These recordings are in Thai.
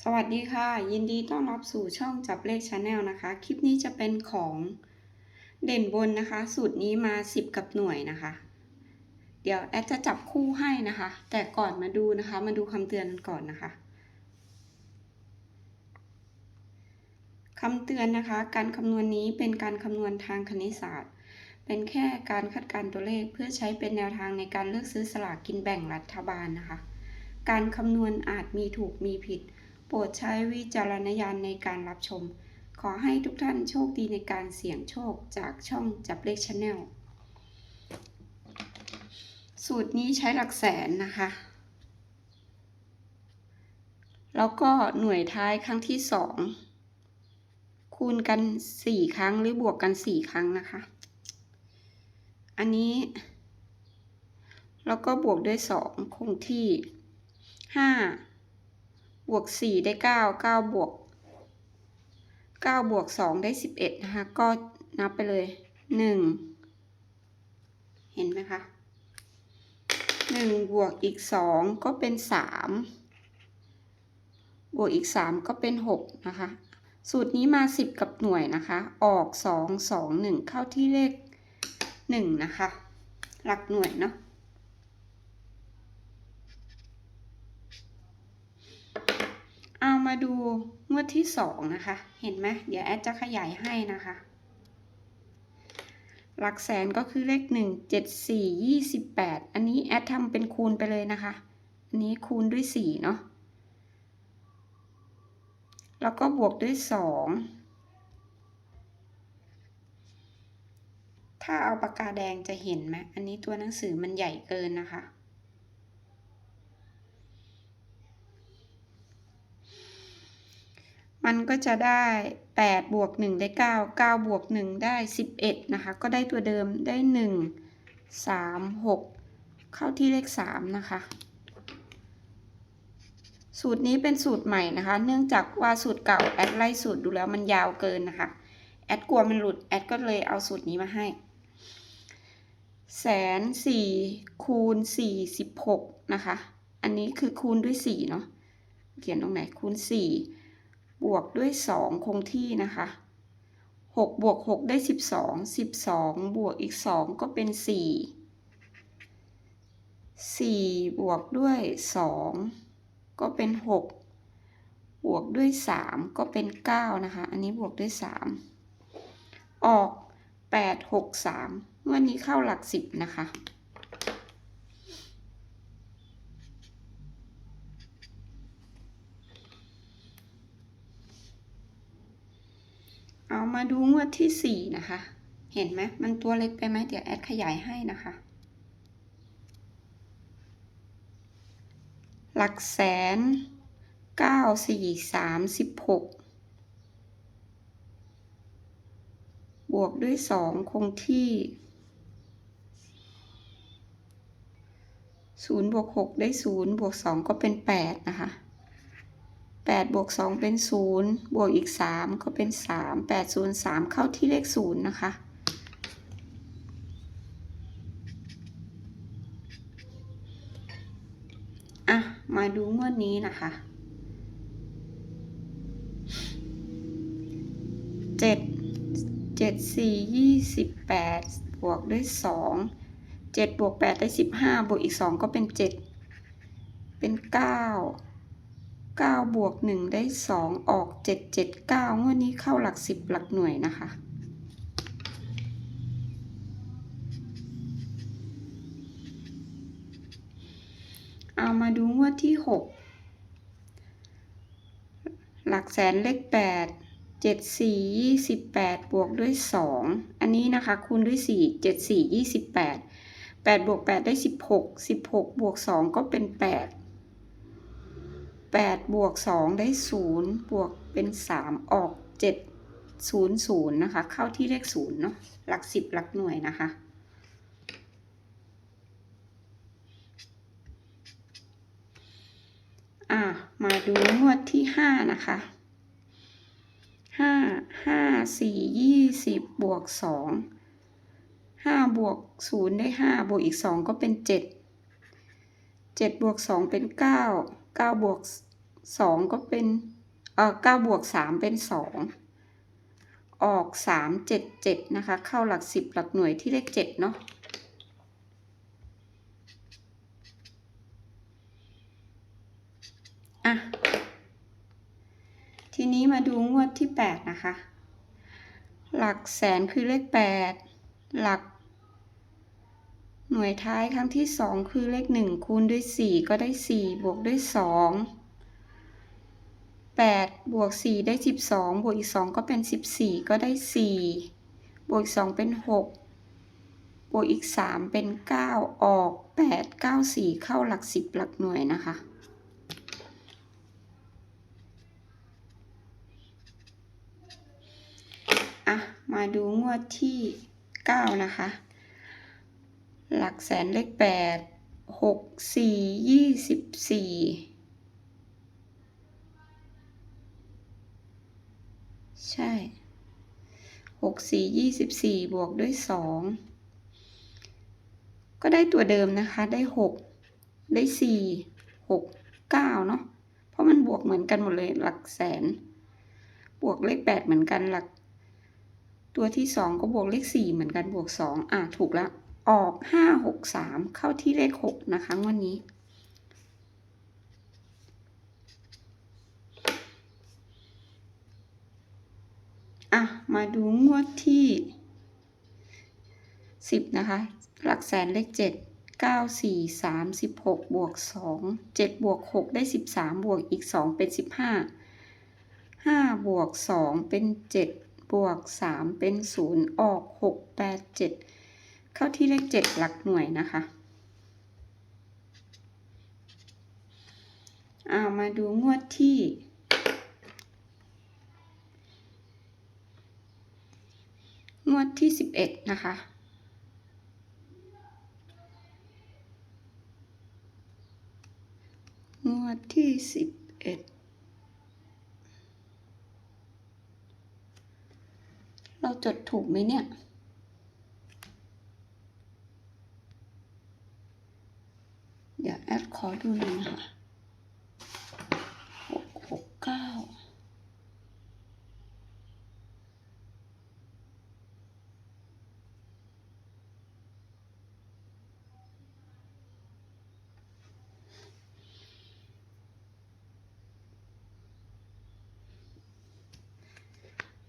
สวัสดีค่ะ ยินดีต้อนรับสู่ช่องจับเลขชาแนลนะคะ คลิปนี้จะเป็นของเด่นบนนะคะ สูตรนี้มา 10 กับหน่วยนะคะ เดี๋ยวแอดจะจับคู่ให้นะคะ แต่ก่อนมาดูนะคะ มาดูคำเตือนกันก่อนนะคะคำเตือนนะคะ การคำนวณนี้เป็นการคำนวณทางคณิตศาสตร์ เป็นแค่การคาดการตัวเลขเพื่อใช้เป็นแนวทางในการเลือกซื้อสลากกินแบ่งรัฐบาลนะคะ การคำนวณอาจมีถูกมีผิด ปรดใช้วิจารณญาณในการรับชม ขอให้ทุกท่านโชคดีในการเสี่ยงโชคจากช่องจับเลขชาแนลสูตรนี้ใช้หลักแสนนะคะ แล้วก็หน่วยท้ายครั้งที่สองคูณกันสี่ครั้งหรือบวกกันสี่ครั้งนะคะ อันนี้แล้วก็บวกด้วยสองคงที่ห้า วกสี่ได้เก้าเก้าบวกเก้าบวกสองได้สิบเอ็ดนะคะ ก็นับไปเลยหนึ่งเห็นไหมคะหนึ่งบวกอีกสองก็เป็นสามบวกอีกสามก็เป็นหกนะคะ สูตรนี้มาสิบกับหน่วยนะคะ ออกสองสองหนึ่งเข้าที่เลขหนึ่งนะคะ หลักหน่วยเนาะ เอา มาดูงวดที่สองนะคะ เห็นไหมเดี๋ยวแอดจะขยายให้นะคะ หลักแสนก็คือเลขหนึ่งเจ็ดสี่ยี่สิบแปดอันนี้แอดทำเป็นคูณไปเลยนะคะ อันนี้คูณด้วยสี่เนาะ แล้วก็บวกด้วยสองถ้าเอาปากกาแดงจะเห็นไหมอันนี้ตัวหนังสือมันใหญ่เกินนะคะ มันก็จะได้ 8 บวก 1 ได้ 9 9 บวก 1 ได้ 11 นะคะ ก็ได้ตัวเดิมได้ 1 3 6 เข้าที่เลข 3 นะคะ สูตรนี้เป็นสูตรใหม่นะคะ เนื่องจากว่าสูตรเก่าแอดไล่สูตรดูแล้วมันยาวเกินนะคะ แอดกลัวมันหลุด แอดก็เลยเอาสูตรนี้มาให้ แสนสี่คูณสี่สิบหกนะคะ อันนี้คือคูณด้วยสี่เนาะ เขียนตรงไหนคูณสี่ บวกด้วยสองคงที่นะคะหกบวกหกได้สิบสองสิบสองบวกอีกสองก็เป็นสี่สี่บวกด้วยสองก็เป็นหกบวกด้วยสามก็เป็นเก้านะคะ อันนี้บวกด้วยสามออกแปดหกสามวันนี้เข้าหลักสิบนะคะ เอา มาดูงวดที่สี่นะคะ เห็นไหมมันตัวเล็กไปไหมเดี๋ยวแอดขยายให้นะคะ หลักแสนเก้าสี่สามสิบหกบวกด้วยสองคงที่ศูนย์บวกหกได้ศูนย์บวกสองก็เป็นแปดนะคะ แปดบวกสองเป็นศูนย์บวกอีกสามก็เป็นสามแปดศูนย์สามเข้าที่เลขศูนย์นะคะ อะ มาดูงวดนี้นะคะเจ็ดเจ็ดสี่ยี่สิบแปดบวกด้วยสองเจ็ดบวกแปดได้สิบห้าบวกอีกสองก็เป็นเจ็ดเป็นเก้าเก้าบวกหนึ่งได้สองออกเจ็ดเจ็ดเก้างวดนี้เข้าหลักสิบหลักหน่วยนะคะ เอามาดูงวดที่หกหลักแสนเลขแปดเจ็ดสี่ยี่สิบแปดบวกด้วยสองอันนี้นะคะ คูณด้วยสี่เจ็ดสี่ยี่สิบแปดแปดบวกแปดได้สิบหกสิบหกบวกสองก็เป็นแปดแปดบวกสองได้ศูนย์บวกเป็นสามออกเจ็ดศูนย์ศูนย์นะคะ เข้าที่เลขศูนย์เนาะหลักสิบหลักหน่วยนะคะ อะมาดูงวดที่ห้านะคะห้าห้าสี่ยี่สิบบวกสองห้าบวกศูนย์ได้ห้าบวกอีกสองก็เป็นเจ็ดเจ็ดบวกสองเป็นเก้า เก้าบวกสองก็เป็นเอ่อเก้าบวกสามเป็นสองออกสามเจ็ดเจ็ดนะคะ เข้าหลักสิบหลักหน่วยที่เลขเจ็ดเนาะอะทีนี้มาดูงวดที่แปดนะคะ หลักแสนคือเลขแปดหลัก หน่วยท้ายครั้งที่สองคือเลขหนึ่งคูณด้วยสี่ก็ได้สี่บวกด้วยสองแปดบวกสี่ได้สิบสองบวกอีกสองก็เป็นสิบสี่ก็ได้สี่บวกอีกสองเป็นหกบวกอีกสามเป็นเก้าออกแปดเก้าสี่เข้าหลักสิบหลักหน่วยนะคะ อะ มาดูงวดที่เก้านะคะ หลักแสนเลขแปดหกสี่ยี่สิบสี่ใช่หกสี่ยี่สิบสี่บวกด้วยสองก็ได้ตัวเดิมนะคะได้หกได้สี่หกเก้าเนาะเพราะมันบวกเหมือนกันหมดเลยหลักแสน บวกเลขแปดเหมือนกันหลัก ตัวที่สองก็บวกเลขสี่เหมือนกันบวกสองอะถูกแล้ว ออกห้าหกสามเข้าที่เลขหกนะคะวันนี้ อะ มาดูงวดที่สิบนะคะ หลักแสนเลขเจ็ดเก้าสี่สามสิบหกบวกสองเจ็ดบวกหกได้สิบสามบวกอีกสองเป็นสิบห้าห้าบวกสองเป็นเจ็ดบวกสามเป็นศูนย์ออกหกแปดเจ็ด เข้าที่เลขเจ็ดหลักหน่วยนะคะอามาดูงวดที่งวดที่สิบเอ็ดนะคะงวดที่สิบเอ็ดเราจดถูกไหมเนี่ย เดี๋ยวแอดขอดูหน่อยนะคะหกหกเก้า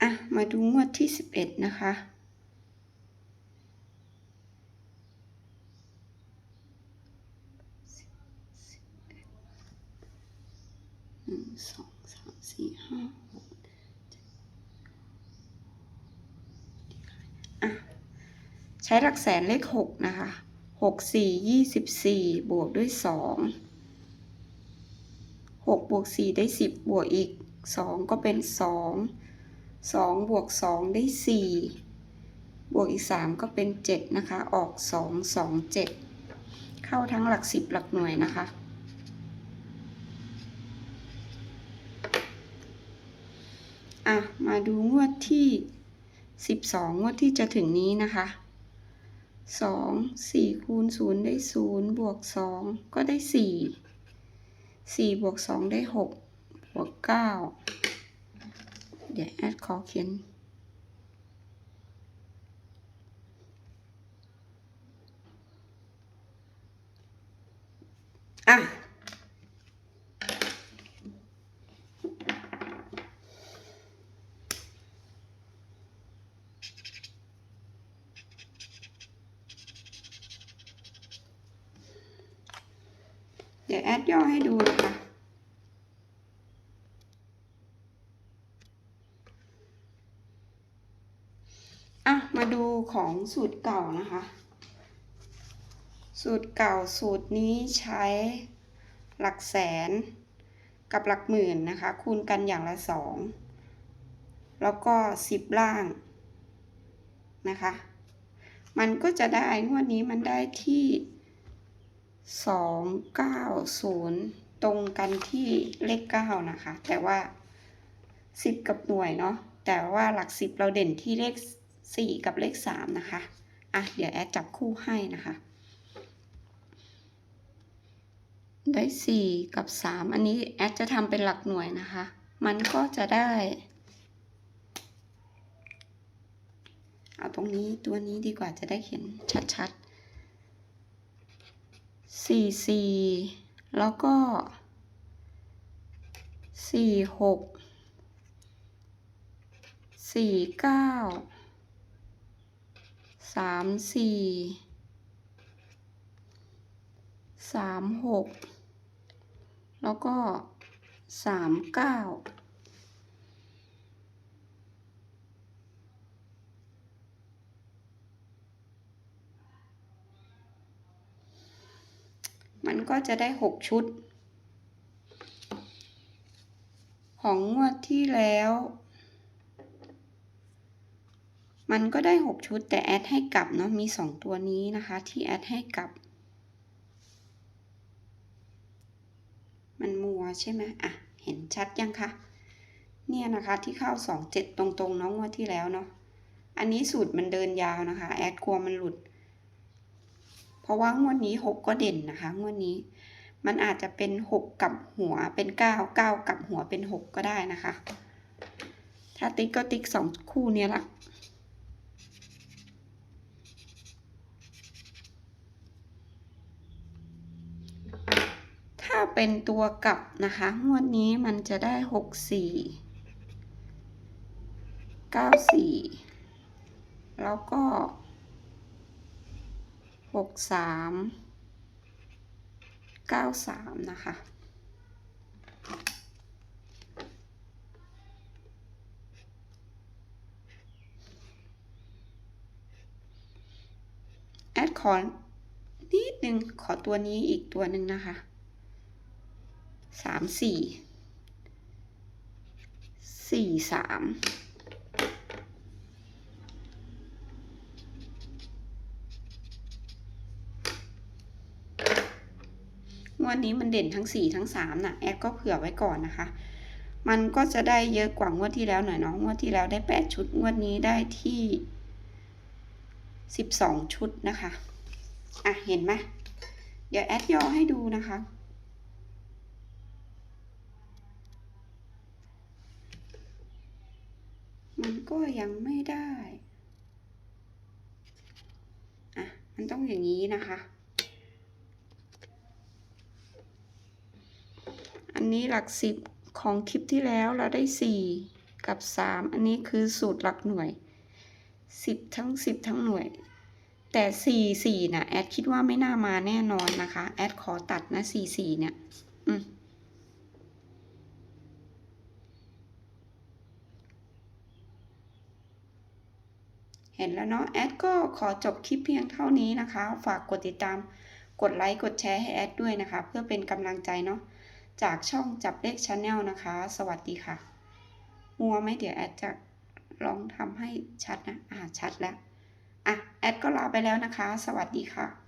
อะ มาดูงวดที่สิบเอ็ดนะคะ นึ่งสองสามสี่ห้าหกเจ็ดอะใช้หลักแสนเลขหกนะคะหกสี่ยี่สิบสี่บวกด้วยสองหกบวกสี่ได้สิบบวกอีกสองก็เป็นสองสองบวกสองได้สี่บวกอีกสามก็เป็นเจ็ดนะคะ ออกสองสองเจ็ดเข้าทั้งหลักสิบหลักหน่วยนะคะ อะ มาดูงวดที่สิบสองงวดที่จะถึงนี้นะคะสองสี่คูณศูนย์ได้ศูนย์บวกสองก็ได้สี่สี่บวกสองได้หกบวกเก้าเดี๋ยวแอดขอเขียน อะ เดี๋ยวแอ ดูนะคะ อะ มาดูของสูตรเก่านะคะ สูตรเก่าสูตรนี้ใช้หลักแสนกับหลักหมื่นนะคะ คูณกันอย่างละสองแล้วก็สิบล่างนะคะ มันก็จะได้งวดนี้มันได้ที่สองเก้าศูนย์ ตรงกันที่เลขเก้านะคะ แต่ว่าสิบกับหน่วยเนาะแต่ว่าหลักสิบเราเด่นที่เลขสี่กับเลขสามนะคะอะเดี๋ยวแอดจับคู่ให้นะคะ ได้สี่กับสามอันนี้แอดจะทำเป็นหลักหน่วยนะคะ มันก็จะได้ เอาตรงนี้ตัวนี้ดีกว่าจะได้เห็นชัดๆสี่สี่ แล้วก็สี่หกสี่เก้าสามสี่สามหกแล้วก็สามเก้า มันก็จะได้หกชุด ของงวดที่แล้ว มันก็ได้หกชุด แต่แอดให้กลับเนาะมีสองตัวนี้นะคะ ที่แอดให้กลับ มันมัวใช่ไหมอะ เห็นชัดยังคะเนี่ยนะคะที่เข้าสองเจ็ดตรงๆเน้องงวดที่แล้วเนาะอันนี้สูตรมันเดินยาวนะคะ แอดกลัวมันหลุด ราะว่างวดนี้หกก็เด่นนะคะ งวดนี้ มันอาจจะเป็นหกกับหัวเป็นเก้าเก้ากับหัวเป็นหกก็ได้นะคะ ถ้าติ๊กก็ติ๊กสองคู่เนี้ยละถ้าเป็นตัวกลับนะคะ งวดนี้มันจะได้หกสี่เก้าสี่แล้วก็ หกสามเก้าสามนะคะแอดขอนิดนึงขอตัวนี้อีกตัวหนึ่งนะคะสามสี่สี่สาม งวดนี้มันเด่นทั้งสี่ทั้งสามน่ะแอดก็เผื่อไว้ก่อนนะคะ มันก็จะได้เยอะกว่างวดที่แล้วหน่อยเนาะงวดที่แล้วได้แปดชุด งวดนี้ได้ที่สิบสองชุดนะคะ อะ เห็นไหมเดี๋ยวแอดย่อให้ดูนะคะมันก็ยังไม่ได้ อะ มันต้องอย่างนี้นะคะ อันนี้หลักสิบของคลิปที่แล้วเราได้สี่กับสามอันนี้คือสูตรหลักหน่วยสิบทั้งสิบทั้งหน่วย แต่สี่สี่นะแอดคิดว่าไม่น่ามาแน่นอนนะคะ แอดขอตัดนะสี่สี่เนี่ยอืมเห็นแล้วเนาะแอดก็ขอจบคลิปเพียงเท่านี้นะคะ ฝากกดติดตามกดไลค์กดแชร์ให้แอดด้วยนะคะ เพื่อเป็นกำลังใจเนาะ จากช่องจับเลขชาแนลนะคะ สวัสดีค่ะ มัวไหมเดี๋ยวแอดจะลองทำให้ชัดนะ อ่าชัดแล้ว อะ แอดก็ลาไปแล้วนะคะ สวัสดีค่ะ